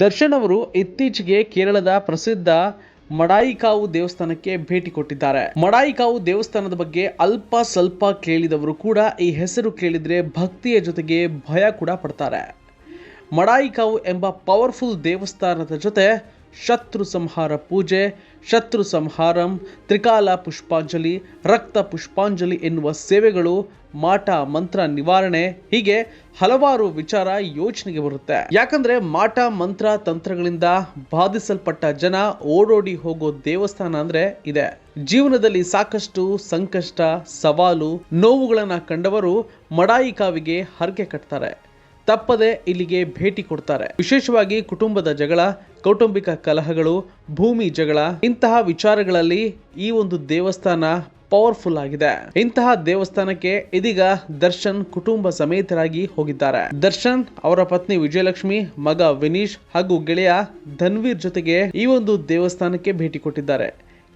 ದರ್ಶನ್ ಅವರು ಇತ್ತೀಚೆಗೆ ಕೇರಳದ ಪ್ರಸಿದ್ಧ ಮಡಾಯಿಕಾವು ದೇವಸ್ಥಾನಕ್ಕೆ ಭೇಟಿ ಕೊಟ್ಟಿದ್ದಾರೆ. ಮಡಾಯಿಕಾವು ದೇವಸ್ಥಾನದ ಬಗ್ಗೆ ಅಲ್ಪ ಸ್ವಲ್ಪ ಕೇಳಿದವರು ಕೂಡ ಈ ಹೆಸರು ಕೇಳಿದ್ರೆ ಭಕ್ತಿಯ ಜೊತೆಗೆ ಭಯ ಕೂಡ ಪಡ್ತಾರೆ. ಮಡಾಯಿಕಾವು ಎಂಬ ಪವರ್ಫುಲ್ ದೇವಸ್ಥಾನದ ಜೊತೆ ಶತ್ರು ಸಂಹಾರ ಪೂಜೆ, ಶತ್ರು ಸಂಹಾರಂ, ತ್ರಿಕಾಲ ಪುಷ್ಪಾಂಜಲಿ, ರಕ್ತ ಪುಷ್ಪಾಂಜಲಿ ಎನ್ನುವ ಸೇವೆಗಳು, ಮಾಟ ಮಂತ್ರ ನಿವಾರಣೆ, ಹೀಗೆ ಹಲವಾರು ವಿಚಾರ ಯೋಚನೆಗೆ ಬರುತ್ತೆ. ಯಾಕಂದ್ರೆ ಮಾಟ, ಮಂತ್ರ ತಂತ್ರಗಳಿಂದ ಬಾಧಿಸಲ್ಪಟ್ಟ ಜನ ಓಡೋಡಿ ಹೋಗೋ ದೇವಸ್ಥಾನ ಅಂದ್ರೆ ಇದೆ. ಜೀವನದಲ್ಲಿ ಸಾಕಷ್ಟು ಸಂಕಷ್ಟ, ಸವಾಲು, ನೋವುಗಳನ್ನ ಕಂಡವರು ಮಡಾಯಿ ಕಾವಿಗೆ ಹರಕೆ ಕಟ್ತಾರೆ. ತಪ್ಪದೆ ಇಲ್ಲಿಗೆ ಭೇಟಿ ಕೊಡ್ತಾರೆ. ವಿಶೇಷವಾಗಿ ಕುಟುಂಬದ ಜಗಳ ಕೌಟುಂಬಿಕ ಕಲಹಗಳು, ಭೂಮಿ ಜಗಳ, ಇಂತಹ ವಿಚಾರಗಳಲ್ಲಿ ಈ ಒಂದು ದೇವಸ್ಥಾನ ಪವರ್ಫುಲ್ ಆಗಿದೆ. ಇಂತಹ ದೇವಸ್ಥಾನಕ್ಕೆ ಇದೀಗ ದರ್ಶನ್ ಕುಟುಂಬ ಸಮೇತರಾಗಿ ಹೋಗಿದ್ದಾರೆ. ದರ್ಶನ್, ಅವರ ಪತ್ನಿ ವಿಜಯಲಕ್ಷ್ಮಿ, ಮಗ ವಿನೀಶ್ ಹಾಗೂ ಗೆಳೆಯ ಧನ್ವೀರ್ ಜೊತೆಗೆ ಈ ಒಂದು ದೇವಸ್ಥಾನಕ್ಕೆ ಭೇಟಿ ಕೊಟ್ಟಿದ್ದಾರೆ.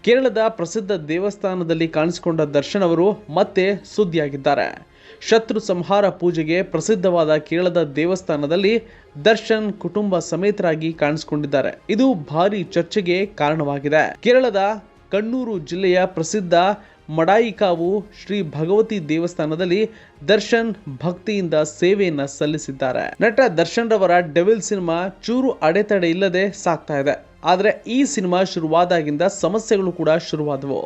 ಕೇರಳದ ಪ್ರಸಿದ್ಧ ದೇವಸ್ಥಾನದಲ್ಲಿ ಕಾಣಿಸಿಕೊಂಡ ದರ್ಶನ್ ಅವರು ಮತ್ತೆ ಸುದ್ದಿಯಾಗಿದ್ದಾರೆ. ಶತ್ರು ಸಂಹಾರ ಪೂಜೆಗೆ ಪ್ರಸಿದ್ಧವಾದ ಕೇರಳದ ದೇವಸ್ಥಾನದಲ್ಲಿ ದರ್ಶನ್ ಕುಟುಂಬ ಸಮೇತರಾಗಿ ಕಾಣಿಸಿಕೊಂಡಿದ್ದಾರೆ. ಇದು ಭಾರಿ ಚರ್ಚೆಗೆ ಕಾರಣವಾಗಿದೆ. ಕೇರಳದ ಕಣ್ಣೂರು ಜಿಲ್ಲೆಯ ಪ್ರಸಿದ್ಧ ಮಡಾಯಿಕಾವು ಶ್ರೀ ಭಗವತಿ ದೇವಸ್ಥಾನದಲ್ಲಿ ದರ್ಶನ್ ಭಕ್ತಿಯಿಂದ ಸೇವೆಯನ್ನ ಸಲ್ಲಿಸಿದ್ದಾರೆ. ನಟ ದರ್ಶನ್ ರವರ ಡೆವಿಲ್ ಸಿನಿಮಾ ಚೂರು ಅಡೆತಡೆ ಇಲ್ಲದೆ ಸಾಕ್ತಾ ಇದೆ. ಆದರೆ ಈ ಸಿನಿಮಾ ಶುರುವಾದಾಗಿಂದ ಸಮಸ್ಯೆಗಳು ಕೂಡ ಶುರುವಾದವು.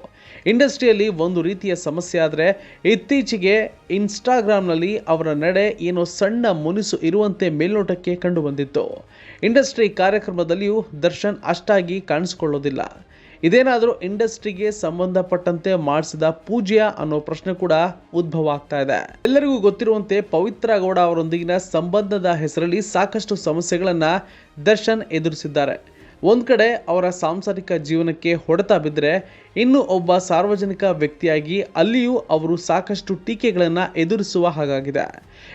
ಇಂಡಸ್ಟ್ರಿಯಲ್ಲಿ ಒಂದು ರೀತಿಯ ಸಮಸ್ಯೆ ಆದರೆ ಇತ್ತೀಚೆಗೆ ಇನ್ಸ್ಟಾಗ್ರಾಮ್ನಲ್ಲಿ ಅವರ ನಡೆ ಏನೋ ಸಣ್ಣ ಮುನಿಸು ಇರುವಂತೆ ಮೇಲ್ನೋಟಕ್ಕೆ ಕಂಡುಬಂದಿತ್ತು ಇಂಡಸ್ಟ್ರಿ ಕಾರ್ಯಕ್ರಮದಲ್ಲಿಯೂ ದರ್ಶನ್ ಅಷ್ಟಾಗಿ ಕಾಣಿಸಿಕೊಳ್ಳೋದಿಲ್ಲ. ಇದೇನಾದರೂ ಇಂಡಸ್ಟ್ರಿಗೆ ಸಂಬಂಧಪಟ್ಟಂತೆ ಮಾಡಿಸಿದ ಪೂಜ್ಯ ಅನ್ನೋ ಪ್ರಶ್ನೆ ಕೂಡ ಉದ್ಭವ ಆಗ್ತಾ ಇದೆ. ಎಲ್ಲರಿಗೂ ಗೊತ್ತಿರುವಂತೆ ಪವಿತ್ರ ಗೌಡ ಅವರೊಂದಿಗಿನ ಸಂಬಂಧದ ಹೆಸರಲ್ಲಿ ಸಾಕಷ್ಟು ಸಮಸ್ಯೆಗಳನ್ನು ದರ್ಶನ್ ಎದುರಿಸಿದ್ದಾರೆ. ಒಂದ್ ಕಡೆ ಅವರ ಸಾಂಸಾರಿಕ ಜೀವನಕ್ಕೆ ಹೊಡೆತ ಬಿದ್ದರೆ ಇನ್ನು ಒಬ್ಬ ಸಾರ್ವಜನಿಕ ವ್ಯಕ್ತಿಯಾಗಿ ಅಲ್ಲಿಯೂ ಅವರು ಸಾಕಷ್ಟು ಟೀಕೆಗಳನ್ನು ಎದುರಿಸುವ ಹಾಗಾಗಿದೆ.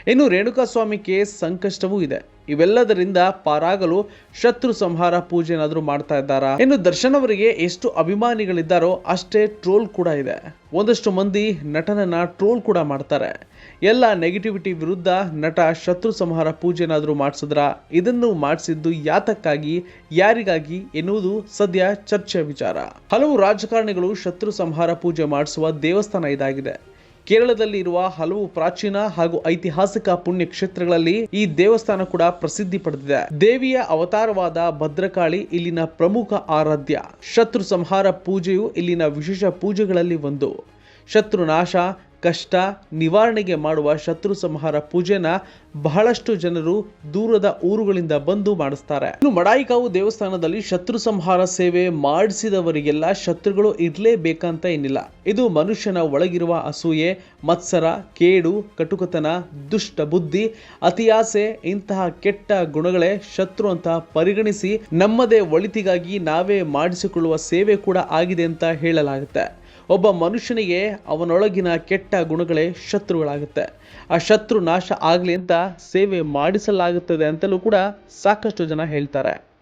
ಇನ್ನು ರೇಣುಕಾಸ್ವಾಮಿ ಕೇಸ್ ಸಂಕಷ್ಟವೂ ಇದೆ. ಇವೆಲ್ಲದರಿಂದ ಪಾರಾಗಲು ಶತ್ರು ಸಂಹಾರ ಪೂಜೆ ಏನಾದರೂ ಮಾಡ್ತಾ ಇದ್ದಾರಾ? ಇನ್ನು ದರ್ಶನ್ ಅವರಿಗೆ ಎಷ್ಟು ಅಭಿಮಾನಿಗಳಿದ್ದಾರೋ ಅಷ್ಟೇ ಟ್ರೋಲ್ ಕೂಡ ಇದೆ. ಒಂದಷ್ಟು ಮಂದಿ ನಟನನ್ನ ಟ್ರೋಲ್ ಕೂಡ ಮಾಡ್ತಾರೆ. ಎಲ್ಲ ನೆಗೆಟಿವಿಟಿ ವಿರುದ್ಧ ನಟ ಶತ್ರು ಸಂಹಾರ ಪೂಜೆ ಏನಾದರೂ ಮಾಡಿಸಿದ್ರ? ಇದನ್ನು ಮಾಡಿಸಿದ್ದು ಯಾತಕ್ಕಾಗಿ, ಯಾರಿಗಾಗಿ ಎನ್ನುವುದು ಸದ್ಯ ಚರ್ಚೆಯ ವಿಚಾರ. ಹಲವು ರಾಜಕಾರಣಿಗಳು ಶತ್ರು ಸಂಹಾರ ಪೂಜೆ ಮಾಡಿಸುವ ದೇವಸ್ಥಾನ ಇದಾಗಿದೆ. ಕೇರಳದಲ್ಲಿ ಇರುವ ಹಲವು ಪ್ರಾಚೀನ ಹಾಗೂ ಐತಿಹಾಸಿಕ ಪುಣ್ಯ ಕ್ಷೇತ್ರಗಳಲ್ಲಿ ಈ ದೇವಸ್ಥಾನ ಕೂಡ ಪ್ರಸಿದ್ಧಿ ಪಡೆದಿದೆ. ದೇವಿಯ ಅವತಾರವಾದ ಭದ್ರಕಾಳಿ ಇಲ್ಲಿನ ಪ್ರಮುಖ ಆರಾಧ್ಯ. ಶತ್ರು ಸಂಹಾರ ಪೂಜೆಯು ಇಲ್ಲಿನ ವಿಶೇಷ ಪೂಜೆಗಳಲ್ಲಿ ಒಂದು. ಶತ್ರು ನಾಶ ಕಷ್ಟ ನಿವಾರಣೆಗೆ ಮಾಡುವ ಶತ್ರು ಸಂಹಾರ ಪೂಜೆನ ಬಹಳಷ್ಟು ಜನರು ದೂರದ ಊರುಗಳಿಂದ ಬಂದು ಮಾಡಿಸ್ತಾರೆ. ಇನ್ನು ಮಡಾಯಿಕಾವು ದೇವಸ್ಥಾನದಲ್ಲಿ ಶತ್ರು ಸಂಹಾರ ಸೇವೆ ಮಾಡಿಸಿದವರಿಗೆಲ್ಲ ಶತ್ರುಗಳು ಇರಲೇಬೇಕಂತ ಏನಿಲ್ಲ. ಇದು ಮನುಷ್ಯನ ಒಳಗಿರುವ ಅಸೂಯೆ, ಮತ್ಸರ, ಕೇಡು, ಕಟುಕತನ, ದುಷ್ಟ ಬುದ್ಧಿ, ಅತಿಯಾಸೆ, ಇಂತಹ ಕೆಟ್ಟ ಗುಣಗಳೇ ಶತ್ರು ಅಂತ ಪರಿಗಣಿಸಿ ನಮ್ಮದೇ ಒಳಿತಿಗಾಗಿ ನಾವೇ ಮಾಡಿಸಿಕೊಳ್ಳುವ ಸೇವೆ ಕೂಡ ಆಗಿದೆ ಅಂತ ಹೇಳಲಾಗುತ್ತೆ. ಒಬ್ಬ ಮನುಷ್ಯನಿಗೆ ಅವನೊಳಗಿನ ಕೆಟ್ಟ ಗುಣಗಳೇ ಶತ್ರುಗಳಾಗುತ್ತೆ. ಆ ಶತ್ರು ನಾಶ ಆಗಲಿ ಅಂತ ಸೇವೆ ಮಾಡಿಸಲಾಗುತ್ತದೆ ಅಂತಲೂ ಕೂಡ ಸಾಕಷ್ಟು ಜನ ಹೇಳ್ತಾರೆ.